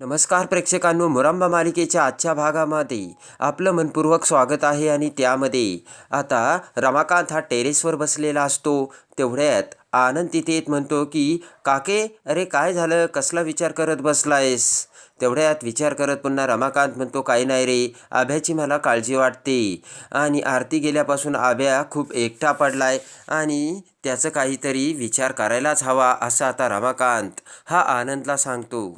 नमस्कार प्रेक्षकांनो मुरांबा मालिकेच्या आजच्या भागामध्ये आपलं मनपूर्वक स्वागत आहे आणि त्यामध्ये आता रमाकांत हा टेरेसवर बसलेला असतो. तेवढ्यात आनंद तिथे येत म्हणतो की काके अरे काय झालं? कसला विचार करत बसलायस? तेवढ्यात विचार करत पुन्हा रमाकांत म्हणतो काही नाही रे आभ्याची मला काळजी वाटते. आणि आरती गेल्यापासून आभ्या खूप एकटा पडलाय आणि त्याचं काहीतरी विचार करायलाच हवा असं आता रमाकांत हा आनंदला सांगतो.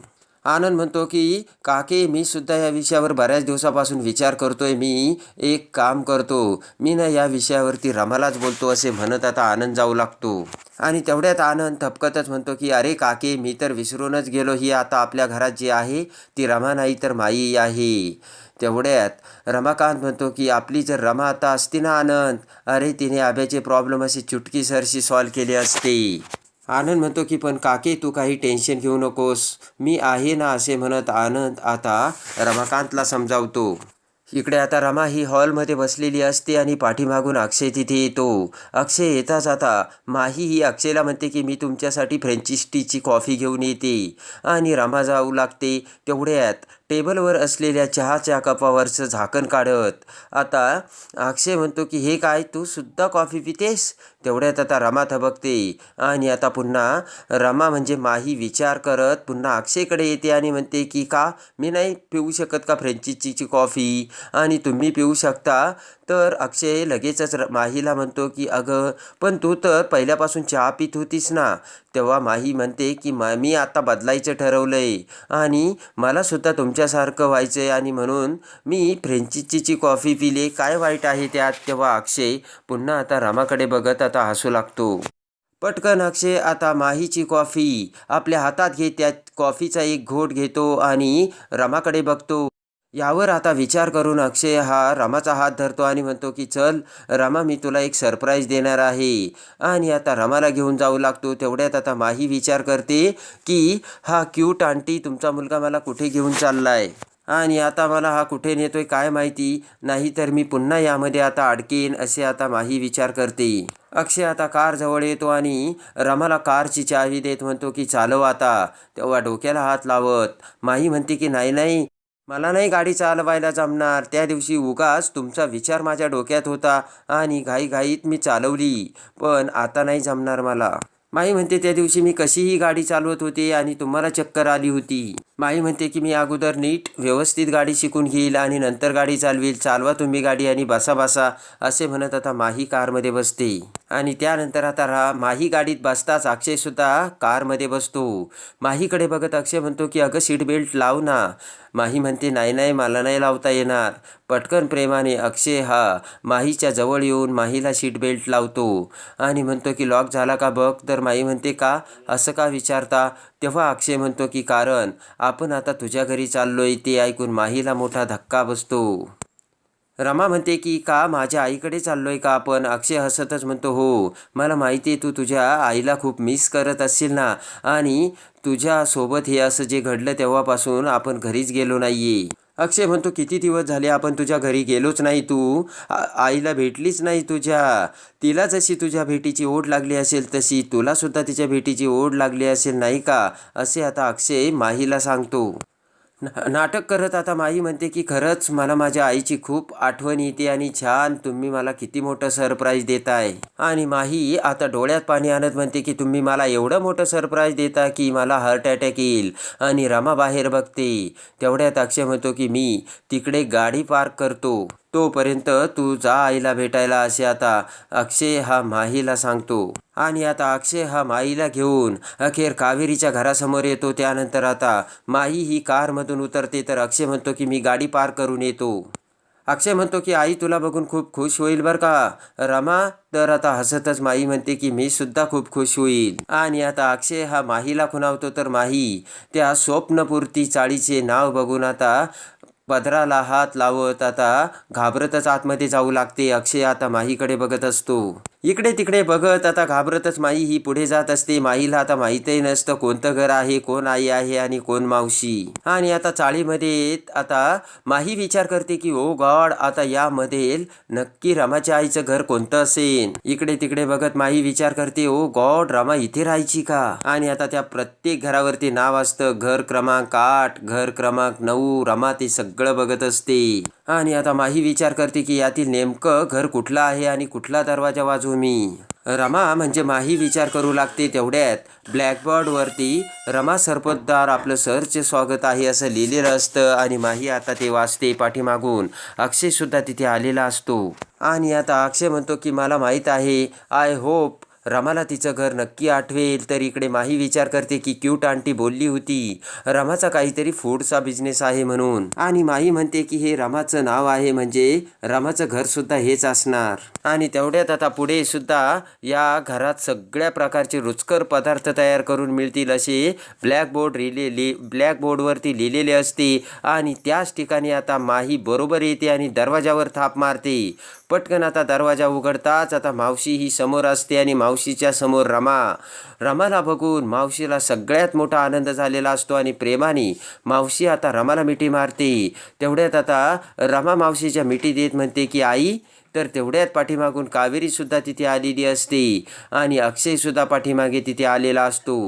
आनंद म्हणतो की काके मी सुद्धा या विषयावर बऱ्याच दिवसापासून विचार करतोय. मी एक काम करतो. मी ना या विषयावरती रमालाच बोलतो असे म्हणत आता आनंद जाऊ लागतो. आणि तेवढ्यात आनंद थपकतच म्हणतो की अरे काके मी तर विसरूनच गेलो. ही आता आपल्या घरात जी आहे ती रमा नाही तर माई आहे. तेवढ्यात रमाकांत म्हणतो की आपली जर रमा आता असती ना आनंद अरे तिने आब्याचे प्रॉब्लेम असे चुटकीसरशी सॉल्व केले असते. आनंद म्हणतो की पण काके तू काही टेन्शन घेऊ नकोस. मी आहे ना असे म्हणत आनंद आता रमाकांतला समजावतो. इकडे आता रमा ही हॉलमध्ये बसलेली असते आणि पाठीमागून अक्षय तिथे येतो. अक्षय येताच आता माही ही अक्षयला म्हणते की मी तुमच्यासाठी फ्रेंचिस्टीची कॉफी घेऊन येते. आणि रमा जाऊ लागते. तेवढ्यात टेबलवर असलेल्या चहाच्या कपावरचं झाकण काढत. आता अक्षय म्हणतो की हे काय तू सुद्धा कॉफी पितेस? तेवढ्यात आता रमा थबकते. आणि आता पुन्हा रमा म्हणजे माही विचार करत पुन्हा अक्षयकडे येते आणि म्हणते की का मी नाही पिऊ शकत का फ्रेंचीची कॉफी? आणि तुम्ही पिऊ शकता तर अक्षय लगेचच र माहीला म्हणतो की अगं पण तू तर पहिल्यापासून चहा पित होतीस ना. तेव्हा माही म्हणते की मा मी आता बदलायचं ठरवलं आहे आणि मला सुद्धा तुमच्यासारखं व्हायचं आहे आणि म्हणून मी फ्रेंचीची कॉफी पिली. काय वाईट आहे त्यात? तेव्हा अक्षय पुन्हा आता रामाकडे बघत आता हसू लागतो. पटकन अक्षय आता माहीची कॉफी आपल्या हातात घेत त्यात कॉफीचा एक घोट घेतो आणि रमाकडे बघतो. यावर आता विचार करून अक्षय हा रमाचा हात धरतो आणि म्हणतो की चल रमा मी तुला एक सरप्राईज देणार आहे. आणि आता रमाला घेऊन जाऊ लागतो. तेवढ्यात आता माही विचार करते की हा क्यूट आंटी तुमचा मुलगा मला कुठे घेऊन चालला आहे आणि आता मला हा कुठे नेतोय काय माहिती नाहीतर मी पुन्हा यामध्ये आता अडकेन असे आता माही विचार करते. अक्षय आता कार जवळ येतो आणि रमाला कारची चावी देत म्हणतो की चालव आता. तेव्हा डोक्याला हात लावत माही म्हणते की नाही नाही मला नाही गाडी चालवायला जमणार. त्या दिवशी उगाच तुमचा विचार माझ्या डोक्यात होता आणि घाईघाईत मी चालवली. पण आता नाही जमणार मला. माई म्हणते त्या दिवशी मी कशीही गाडी चालवत होते आणि तुम्हाला चक्कर आली होती. माई म्हणते की मी अगोदर नीट व्यवस्थित गाडी शिकून घेईल आणि नंतर गाडी चालवील. चालवा तुम्ही गाडी आणि बसा बसा असे म्हणत आता माही कारमध्ये बसते. आणि त्यानंतर आता रा माही गाडीत बसताच अक्षयसुद्धा कारमध्ये बसतो. माहीकडे बघत अक्षय म्हणतो की अगं सीट बेल्ट लाव ना. माही म्हणते नाही नाही मला नाही लावता येणार. पटकन प्रेमाने अक्षय हा माहीच्या जवळ येऊन माहीला सीट बेल्ट लावतो आणि म्हणतो की लॉक झाला का बघ? तर माही म्हणते का? असं का विचारता? तेव्हा अक्षय म्हणतो की कारण आपण आता तुझ्या घरी चाललोय ते ऐकून माहीला मोठा धक्का बसतो. रमा म्हणते की का माझ्या आईकडे चाललो आहे का? आपण अक्षय हसतच म्हणतो हो मला माहिती आहे तू तुझ्या आईला खूप मिस करत असशील ना आणि तुझ्यासोबत हे असं जे घडलं तेव्हापासून आपण घरीच गेलो नाहीये. अक्षय म्हणतो किती दिवस झाले आपण तुझ्या घरी गेलोच नाही तू? आईला भेटलीच नाही तुझ्या. तिला जशी तुझ्या भेटीची ओढ लागली असेल तशी. तुलासुद्धा तिच्या भेटीची ओढ लागली असेल नाही का? असे आता अक्षय माहीला सांगतो. नाटक करत आता माई म्हणते की खरंच मला माझ्या आईची खूप आठवण येते आणि छान तुम्ही मला किती मोठं सरप्राईज देताय. आणि माही आता डोळ्यात पाणी आणत म्हणते की तुम्ही मला एवढं मोठं सरप्राईज देता की मला हार्ट अटॅक येईल आणि रमा बाहेर बघते. तेवढ्यात अक्षय म्हणतो की मी तिकडे गाडी पार्क करतो. तोपर्यंत तू जा आईला भेटायला असे आता अक्षय हा माहीला सांगतो. आणि आता अक्षय हा माईला घेऊन अखेर कावेरीच्या घरासमोर येतो. त्यानंतर आता माई ही कारमधून उतरते. तर अक्षय म्हणतो की मी गाडी पार करून येतो. अक्षय म्हणतो की आई तुला बघून खूप खुश होईल बरं का? रमा तर आता हसतच माई म्हणते की मी सुद्धा खूप खुश होईल. आणि आता अक्षय हा माहीला खुणावतो. तर माही त्या स्वप्नपूर्ती चाळीचे नाव बघून आता पदराला हात लावत आता घाबरतच आतमध्ये जाऊ लागते. अक्षय आता माहीकडे बघत असतो. इकडे तिकडे बघत आता घाबरतच माई ही पुढे जात असते. माईला आता माहीतही नसतं कोणतं घर आहे कोण आई आहे आणि कोण मावशी. आणि आता चाळीमध्ये आता माही विचार करते की ओ गॉड आता यामध्ये नक्की रमाच्या आईचं घर कोणतं असेल इकडे तिकडे बघत माही विचार करते ओ गॉड रमा इथे राहायची का? आणि आता त्या प्रत्येक घरावरती नाव असतं घर क्रमांक आठ घर क्रमांक नऊ रमा ते सगळं सगळं बघत असते. आणि आता माही विचार करते की यातील नेमकं घर कुठलं आहे आणि कुठला दरवाजा वाजवू मी? रमा म्हणजे माही विचार करू लागते तेवढ्यात. ब्लॅकबोर्डवरती रमा सरपतदार आपलं सरचे स्वागत आहे असं लिहिलेलं असतं आणि माही आता ते वाचते पाठीमागून. अक्षय सुद्धा तिथे आलेला असतो. आणि आता अक्षय म्हणतो की मला माहीत आहे. आय होप रमाला तिचं घर नक्की आठवेल. तर इकडे माही विचार करते की क्यूट आंटी बोलली होती रमाचा काहीतरी फूडचा बिझनेस आहे म्हणून. आणि माही म्हणते की हे रमाचं नाव आहे म्हणजे रमाचं घर सुद्धा हेच असणार. आणि तेवढ्यात आता पुढे सुद्धा या घरात सगळ्या प्रकारचे रुचकर पदार्थ तयार करून मिळतील असे ब्लॅकबोर्ड लिहिले लि ब्लॅकबोर्डवरती लिहिलेले असते. आणि त्याच ठिकाणी आता माही बरोबर येते आणि दरवाजावर थाप मारते. पटकन आता दरवाजा उघडताच आता मावशी ही समोर असते आणि मावशी मावशीच्या समोर रमा. रमाला बघून मावशीला सगळ्यात मोठा आनंद झालेला असतो आणि प्रेमाने मावशी आता रमाला मिठी मारते. तेवढ्यात आता रमा मावशीच्या मिठी देत म्हणते की आई तर तेवढ्यात पाठीमागून कावेरीसुद्धा तिथे आलेली असते आणि अक्षय सुद्धा पाठीमागे तिथे आलेला असतो.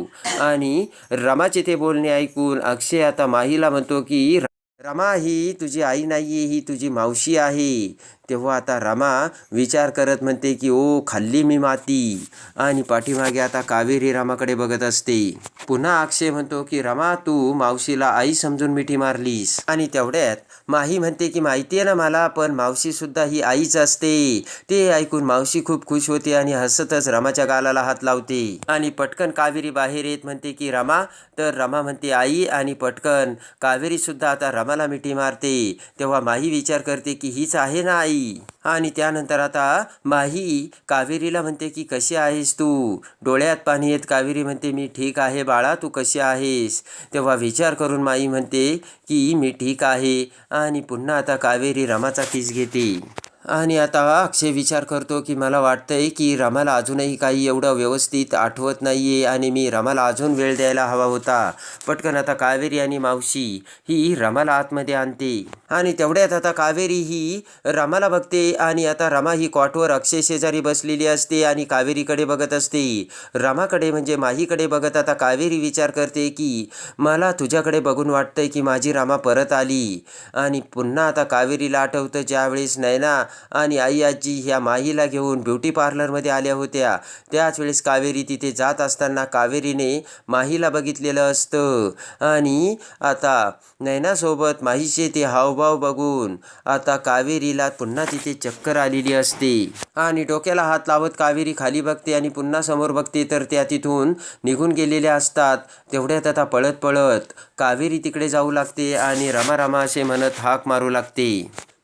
आणि रमाचे ते बोलणे ऐकून अक्षय आता माहीला म्हणतो की रमा ही तुझी आई नाही आहे ही तुझी मावशी आहे. तेव्हा आता रमा विचार करत म्हणते की ओ खाल्ली मी माती. आणि पाठीमागे आता कावेरी रामाकडे बघत असते. पुन्हा अक्षय म्हणतो की रमा तू मावशीला आई समजून मिठी मारलीस. आणि तेवढ्यात माही म्हणते की माहिती आहे ना मला पण मावशीसुद्धा ही आईच असते. ते ऐकून मावशी खूप खुश होते आणि हसतच रमाच्या गालाला हात लावते. आणि पटकन कावेरी बाहेर येत म्हणते की रमा. तर रमा म्हणते आई आणि पटकन. कावेरीसुद्धा आता रमाला मिठी मारते. तेव्हा माही विचार करते की हीच आहे ना आई? आणि त्यानंतर आता माही कावेरीला म्हणते की कशी आहेस तू? डोळ्यात पाणी येत. कावेरी म्हणते मी ठीक आहे बाळा तू कशी आहेस? तेव्हा विचार करून माई म्हणते की मी ठीक आहे. आणि पुन्हा आता कावेरी रमाचा किस घेते. आणि आता अक्षय विचार करतो की मला वाटतंय की रमाला अजूनही काही एवढं व्यवस्थित आठवत नाही आहे आणि मी रमाला अजून वेळ द्यायला हवा होता. पटकन आता कावेरी आणि मावशी ही रमाला आतमध्ये आणते. आणि तेवढ्यात आता कावेरी ही रमाला बघते आणि आता रमा ही कॉटवर अक्षय शेजारी बसलेली असते आणि कावेरीकडे बघत असते. रमाकडे म्हणजे माहीकडे बघत आता कावेरी विचार करते की मला तुझ्याकडे बघून वाटतंय की माझी रमा परत आली. आणि पुन्हा आता कावेरीला आठवतं ज्यावेळेस नैना आणि आई आजी ह्या माहीला घेऊन ब्युटी पार्लरमध्ये आल्या होत्या. त्याच वेळेस कावेरी तिथे जात असताना कावेरीने माहीला बघितलेलं असतं. आणि आता नैनासोबत माहीचे ते स्वभाव बघून आता कावेरीला पुन्हा तिथे चक्कर आलेली असते. आणि डोक्याला हात लावत कावेरी खाली बघते आणि पुन्हा समोर बघते तर त्या तिथून निघून गेलेल्या असतात. तेवढ्यात आता पळत पळत कावेरी तिकडे जाऊ लागते आणि रमा रमा असे म्हणत हाक मारू लागते.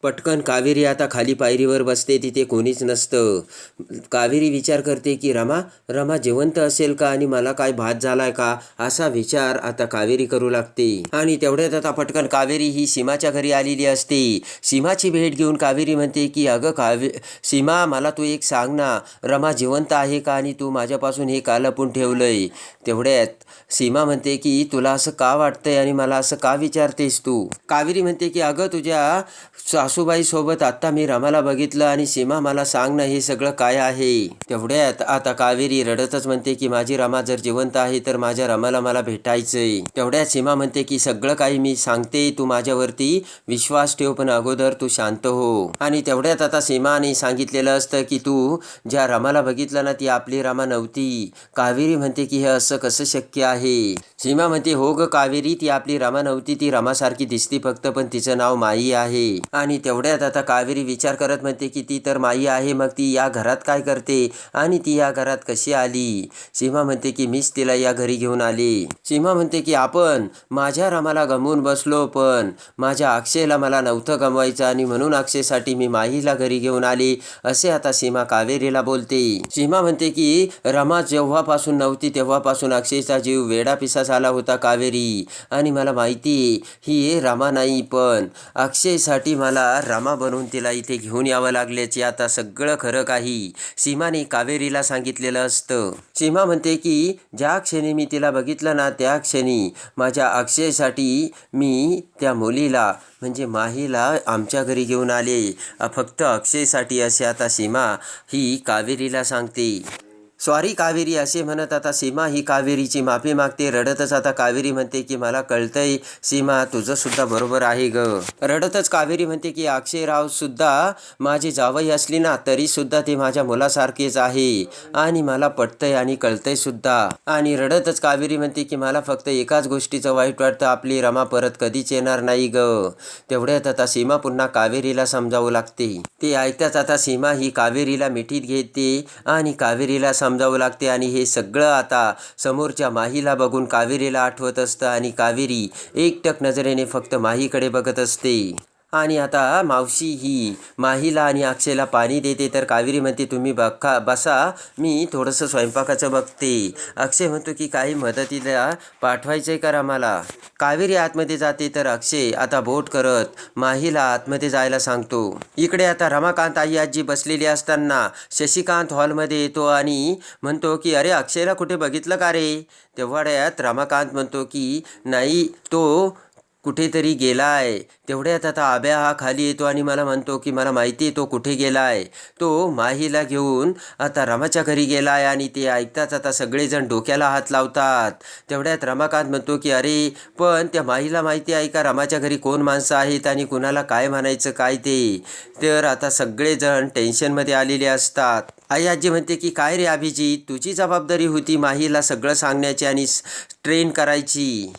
पटकन कावेरी आता खाली पायरीवर बसते तिथे कोणीच नसतं. कावेरी विचार करते की रमा रमा जिवंत असेल का आणि मला काय भात झालाय का? असा विचार आता कावेरी करू लागते. आणि तेवढ्यात आता पटकन कावेरी ही सीमाच्या घरी आलेली असते. सीमाची भेट घेऊन कावेरी म्हणते की अगं कावे सीमा मला तू एक सांग ना रमा जिवंत आहे का आणि तू माझ्यापासून हे का लपून ठेवलंय? तेवढ्यात सीमा म्हणते की तुला असं का वाटतंय आणि मला असं का विचारतेस तू? कावेरी म्हणते की अगं तुझ्या सासू सासूबाईसोबत आत्ता मी रमाला बघितलं आणि सीमा मला सांग ना हे सगळं काय आहे? तेवढ्यात आता कावेरी रडतच म्हणते की माझी रमा जर जिवंत आहे तर माझ्या रमाला मला भेटायचंय. तेवढ्यात सीमा म्हणते की सगळं काही मी सांगते तू माझ्यावरती विश्वास ठेव पण अगोदर तू शांत हो. आणि तेवढ्यात आता सीमाने सांगितलेलं असतं की तू ज्या रमाला बघितलं ना ती आपली रमा नव्हती. कावेरी म्हणते की हे असं कसं शक्य आहे? सीमा म्हणते हो ग कावेरी ती आपली रमा नव्हती ती रमासारखी दिसती फक्त पण तिचं नाव माई आहे. आणि तेवढ्यात आता कावेरी विचार करत म्हणते की ती तर माई आहे मग ती या घरात काय करते आणि ती या घरात कशी आली? सीमा म्हणते की मीच तिला या घरी घेऊन आली. सीमा म्हणते की आपण माझ्या रमाला गमवून बसलो पण माझ्या अक्षयला मला नव्हतं गमवायचं आणि म्हणून अक्षयसाठी मी माहीला घरी घेऊन आली असे आता सीमा कावेरीला बोलते. सीमा म्हणते की रमा जेव्हापासून नव्हती तेव्हापासून अक्षयचा जीव वेडापिसा झाला होता कावेरी आणि मला माहिती ही रमा नाही पण अक्षयसाठी मला रमा बनवून तिला इथे घेऊन यावं लागल्याचे आता सगळं खरं काही. सीमाने कावेरीला सांगितलेलं असतं. सीमा म्हणते की ज्या क्षणी मी तिला बघितलं ना त्या क्षणी माझ्या अक्षयसाठी मी त्या मुलीला म्हणजे माहीला आमच्या घरी घेऊन आले. फक्त अक्षयसाठी असे आता सीमा ही कावेरीला सांगते. सॉरी कावेरी असे म्हणत आता सीमा ही कावेरीची माफी मागते. रडतच आता कावेरी म्हणते की मला कळतंय सीमा तुझंसुद्धा बरोबर आहे ग. रडतच कावेरी म्हणते की अक्षयराव सुद्धा माझी जावई असली ना तरी सुद्धा ते माझ्या मुलासारखेच आहे. आणि मला पटतंय आणि कळतंय सुद्धा. आणि रडतच कावेरी म्हणते की मला फक्त एकाच गोष्टीचं वाईट वाटतं. आपली रमा परत कधीच येणार नाही ग. तेवढ्यात आता सीमा पुन्हा कावेरीला समजावू लागते. ते ऐकताच आता सीमा ही कावेरीला मिठीत घेते आणि कावेरीला समजावं लागते आणि हे सगळं आता समोरच्या माहीला बघून कावेरीला आठवत असतं आणि कावेरी एकटक नजरेने फक्त माहीकडे बघत असते. आणि आता मावशी ही माहीला आणि अक्षयला पाणी देते तर कावेरी म्हणते तुम्ही बघा बसा मी थोडंसं स्वयंपाकाचं बघते. अक्षय म्हणतो की काही मदतीला पाठवायचं आहे का आम्हाला. कावेरी आतमध्ये जाते तर अक्षय आता बोट करत माहीला आतमध्ये जायला सांगतो. इकडे आता रमाकांत आई आजी बसलेली असताना शशिकांत हॉलमध्ये येतो आणि म्हणतो की अरे अक्षयला कुठे बघितलं का रे? तेव्हाड्यात रमाकांत म्हणतो की नाही तो कुठेतरी गेलाय. तेवढ्यात आता आब्या हा खाली येतो आणि मला म्हणतो की मला माहिती आहे तो कुठे गेला आहे तो माहीला घेऊन आता रमाच्या घरी गेला आहे आणि ते ऐकताच आता सगळेजण डोक्याला हात लावतात. तेवढ्यात रमाकांत म्हणतो की अरे पण त्या माहीला माहिती आहे का रमाच्या घरी कोण माणसं आहेत आणि कुणाला काय म्हणायचं काय ते? तर आता सगळेजण टेन्शनमध्ये आलेले असतात. आई आजी म्हणते की काय रे अभिजीत तुझी जबाबदारी होती माहीला सगळं सांगण्याची आणि ट्रेन करायची.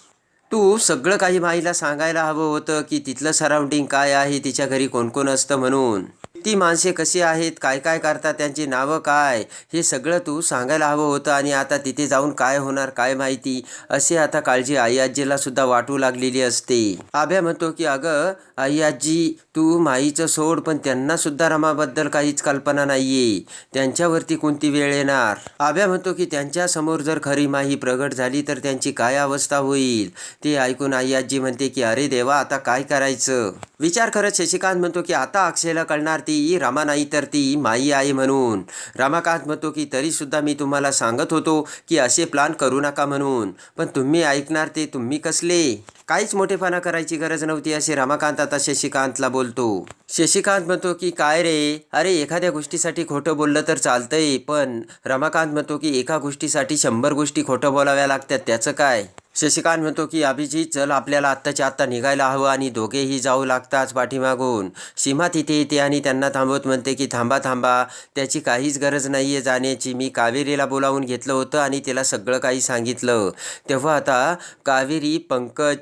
तू सगळं काही माईला सांगायला हवं होतं की तिथलं सराउंडिंग काय आहे तिच्या घरी कोण कोण असतं म्हणून. ती माणसे कशी आहेत काय काय करतात त्यांची नावं काय हे सगळं तू सांगायला हवं होतं आणि आता तिथे जाऊन काय होणार काय माहिती असे आता काळजी आई आजीला सुद्धा वाटू लागलेली असते. आभ्या म्हणतो की अगं आई आजी तू माईचं सोड पण त्यांना सुद्धा रमाबद्दल काहीच कल्पना नाहीये. त्यांच्यावरती कोणती वेळ येणार? आभ्या म्हणतो की त्यांच्यासमोर जर खरी माही प्रगट झाली तर त्यांची काय अवस्था होईल? ते ऐकून आई आजी म्हणते की अरे देवा आता काय करायचं? विचार करत शशिकांत म्हणतो की आता अक्षयला कळणार ती रमा नाही तर ती माई आहे म्हणून. रमाकांत म्हणतो की तरीसुद्धा मी तुम्हाला सांगत होतो की असे प्लान करू नका म्हणून. पण तुम्ही ऐकणार ते तुम्ही कसले? काहीच मोठेपणा करायची गरज नव्हती असे रमाकांत आता शशिकांतला बोलतो. शशिकांत म्हणतो की काय रे? अरे एखाद्या गोष्टीसाठी खोटं बोललं तर चालतंय पण रमाकांत म्हणतो की एका गोष्टीसाठी शंभर गोष्टी खोटं बोलाव्या लागतात त्याचं काय? शशिकांत म्हणतो की अभिजित चल आपल्याला आत्ताच्या आत्ता निघायला हवं आणि दोघेही जाऊ लागताच पाठीमागून. सीमा तिथे येते आणि त्यांना थांबवत म्हणते की थांबा थांबा. त्याची काहीच गरज नाही आहे जाण्याची. मी कावेरीला बोलावून घेतलं होतं आणि तिला सगळं काही सांगितलं. तेव्हा आता कावेरी पंकज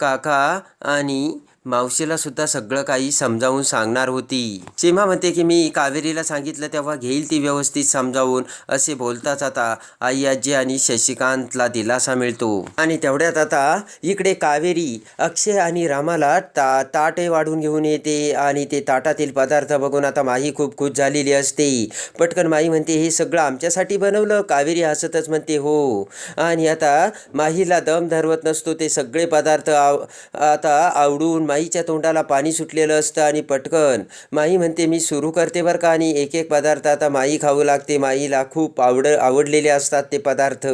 काका आणि मावशीला सुद्धा सगळं काही समजावून सांगणार होती. सीमा म्हणते की मी कावेरीला सांगितलं तेव्हा घेईल ती व्यवस्थित समजावून असे बोलताच आता आई आजी आणि शशिकांतला दिलासा मिळतो. आणि तेवढ्यात आता इकडे कावेरी अक्षय आणि रामाला ता ताटे वाढून घेऊन येते आणि ते ताटातील पदार्थ बघून आता माही खूप खुश झालेली असते. पटकन माई म्हणते हे सगळं आमच्यासाठी बनवलं कावेरी हसतच म्हणते हो. आणि आता माहीला दम धरवत नसतो ते सगळे पदार्थ आव आता आवडून माईच्या तोंडाला पाणी सुटलेलं असतं आणि पटकन. माई म्हणते मी सुरू करते बरं का आणि एक एक पदार्थ आता माई खाऊ लागते. माईला खूप आवड आवडलेले असतात ते पदार्थ.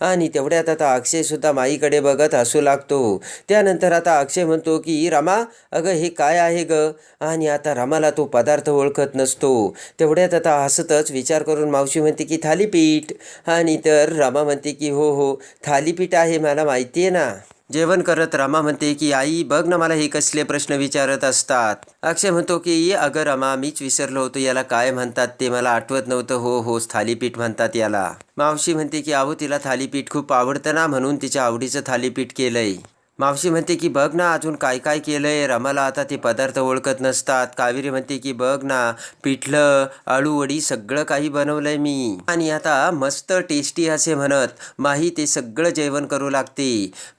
आणि तेवढ्यात आता अक्षयसुद्धा माईकडे बघत हसू लागतो. त्यानंतर आता अक्षय म्हणतो की रमा अगं हे काय आहे ग? आणि आता रमाला तो पदार्थ ओळखत नसतो. तेवढ्यात आता हसतच विचार करून मावशी म्हणते की थालीपीठ. आणि तर रमा म्हणते की हो हो थालीपीठ आहे मला माहिती आहे ना. जेवण करत रमा म्हणते की आई बघ ना मला हे कसले प्रश्न विचारत असतात. अक्षय म्हणतो की अगं रमा मीच विसरलो होतो याला काय म्हणतात ते मला आठवत नव्हतं. हो हो थालीपीठ म्हणतात याला. मावशी म्हणते की अहो तिला थालीपीठ खूप आवडतं ना म्हणून तिच्या आवडीचं थालीपीठ केलंय. मावशी म्हणते की बघ ना अजून काय काय केलं आहे रमाला आता ते पदार्थ ओळखत नसतात. कावेरी म्हणते की बघ ना पिठलं आळूवडी सगळं काही बनवलं आहे मी. आणि आता मस्त टेस्टी असे म्हणत माही ते सगळं जेवण करू लागते.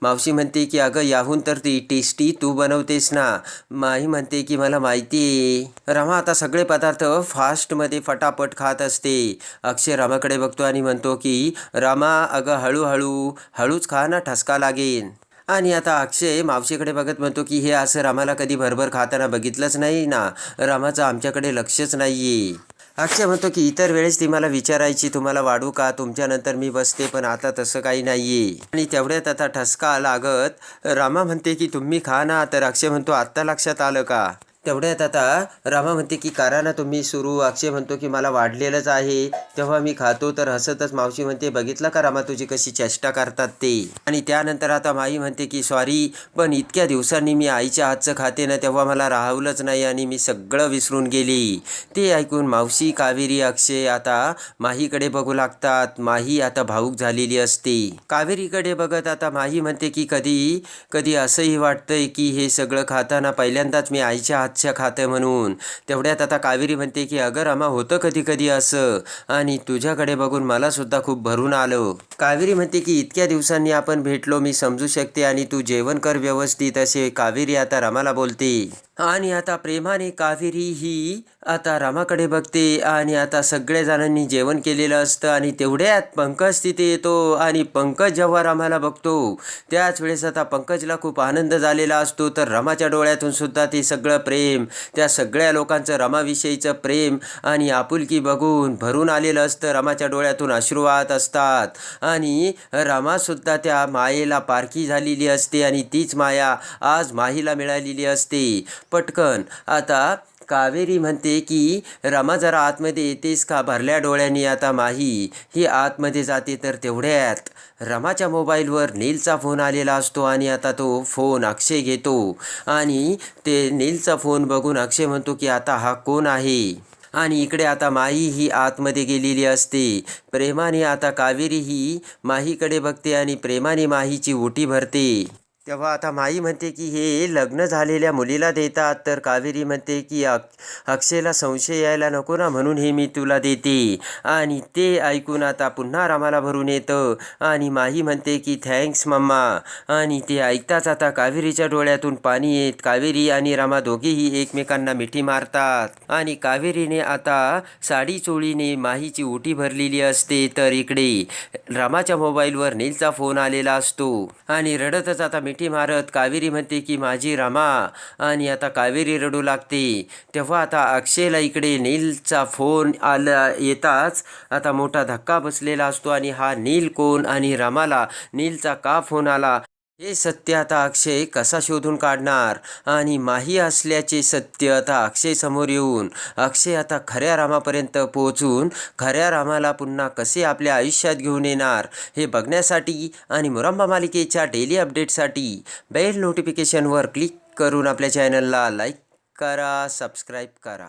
मावशी म्हणते की अगं याहून तर ती टेस्टी तू बनवतेस ना. माही म्हणते की मला माहिती आहे. रमा आता सगळे पदार्थ फास्टमध्ये फटाफट खात असते. अक्षय रामाकडे बघतो आणि म्हणतो की रामा अगं हळूहळू. हळूच खा ना ठसका लागेल. आणि आता अक्षय मावशीकडे बघत म्हणतो की हे असं रामाला कधी भरभर खाताना बघितलंच नाही ना? रामाचं आमच्याकडे लक्षच नाहीये. अक्षय म्हणतो की इतर वेळेस ती मला विचारायची तुम्हाला वाढू का? तुमच्यानंतर मी बसते पण आता तसं काही नाही आणि तेवढ्यात आता ठसका लागत रामा म्हणते की तुम्ही खा ना. तर अक्षय म्हणतो आत्ता लक्षात आलं का? तेवढ्यात आता रामा म्हणते की करा ना तुम्ही सुरू. अक्षय म्हणतो की मला वाढलेलंच आहे. तेव्हा मी खातो तर हसतच मावशी म्हणते बघितलं का रामा तुझी कशी चेष्टा करतात ते? आणि त्यानंतर आता माई म्हणते की सॉरी पण इतक्या दिवसांनी मी आईच्या हातचं खाते ना तेव्हा मला राहवलंच नाही आणि मी सगळं विसरून गेली. ते ऐकून मावशी कावेरी अक्षय आता माहीकडे बघू लागतात. माही आता भाऊक झालेली असते. कावेरीकडे बघत आता माही म्हणते की कधी कधी असंही वाटतंय की हे सगळं खाताना पहिल्यांदाच मी आईच्या हातच्या खाते म्हणून. तेवढ्यात आता कावेरी म्हणते की अगर आम्हा होतं कधी कधी असं. आणि तुझ्याकडे बघून मला सुद्धा खूप भरून आलं. कावेरी म्हणते की इतक्या दिवसांनी आपण भेटलो मी समजू शकते आणि तू जेवण कर व्यवस्थित असे कावेरी आता रमाला बोलते. आणि आता प्रेमाने कावेरी ही आता रामाकडे बघते आणि आता सगळ्या जणांनी जेवण केलेलं असतं आणि तेवढ्यात पंकज तिथे येतो आणि पंकज जेव्हा रामाला बघतो त्याच वेळेस आता पंकजला खूप आनंद झालेला असतो. तर रमाच्या डोळ्यातून सुद्धा ते सगळं प्रेम त्या सगळ्या लोकांचं रमाविषयीचं प्रेम आणि आपुलकी बघून भरून आलेलं असतं. रमाच्या डोळ्यातून अश्रू वाहत असतात आणि रमासुद्धा त्या मायेला पारखी झालेली असते आणि तीच माया आज माहीला मिळालेली असते. पटकन. आता कावेरी म्हणते की रमा जरा आतमध्ये येतेस का? भरल्या डोळ्यांनी आता माही. ही आतमध्ये जाते तर तेवढ्यात. रमाच्या मोबाईलवर नीलचा फोन आलेला असतो आणि आता तो फोन अक्षय घेतो. आणि ते नीलचा फोन बघून अक्षय म्हणतो की आता हा कोण आहे? आणि इकडे आता माही ही आतमध्ये गेलेली असते. प्रेमाने आता कावेरी ही माहीकडे बघते आणि प्रेमाने माहीची ओटी भरते. तेव्हा आता माई म्हणते की हे लग्न झालेल्या मुलीला देतात. तर कावेरी म्हणते की अक अक्षयला संशय यायला नको ना म्हणून हे मी तुला देते. आणि ते ऐकून आता पुन्हा रामाला भरून येतं. आणि माही म्हणते की थँक्स मम्मा. आणि ते ऐकताच आता कावेरीच्या डोळ्यातून पाणी येत कावेरी आणि रामा दोघेही एकमेकांना मिठी मारतात. आणि कावेरीने आता साडी चोळीने माहीची ओटी भरलेली असते. तर इकडे रामाच्या मोबाईलवर नीलचा फोन आलेला असतो. आणि रडतच आता मिठी मारत कावेरी म्हणते की माझी रामा. आणि आता कावेरी रडू लागते. तेव्हा आता अक्षयला इकडे नीलचा फोन आला येताच आता मोठा धक्का बसलेला असतो. आणि हा नील कोण? आणि रामाला. नीलचा का फोन आला? हे सत्य आता अक्षय कसा शोधून काढणार? आणि माही असल्याचे सत्य आता अक्षय समोर येऊन अक्षय आता खऱ्या रामापर्यंत पोहोचून खऱ्या रामाला पुन्हा कसे आपल्या आयुष्यात घेऊन येणार? हे बघण्यासाठी आणि मुरंबा मालिकेच्या डेली अपडेटसाठी बेल नोटिफिकेशनवर क्लिक करून आपल्या चॅनलला लाईक करा सबस्क्राईब करा.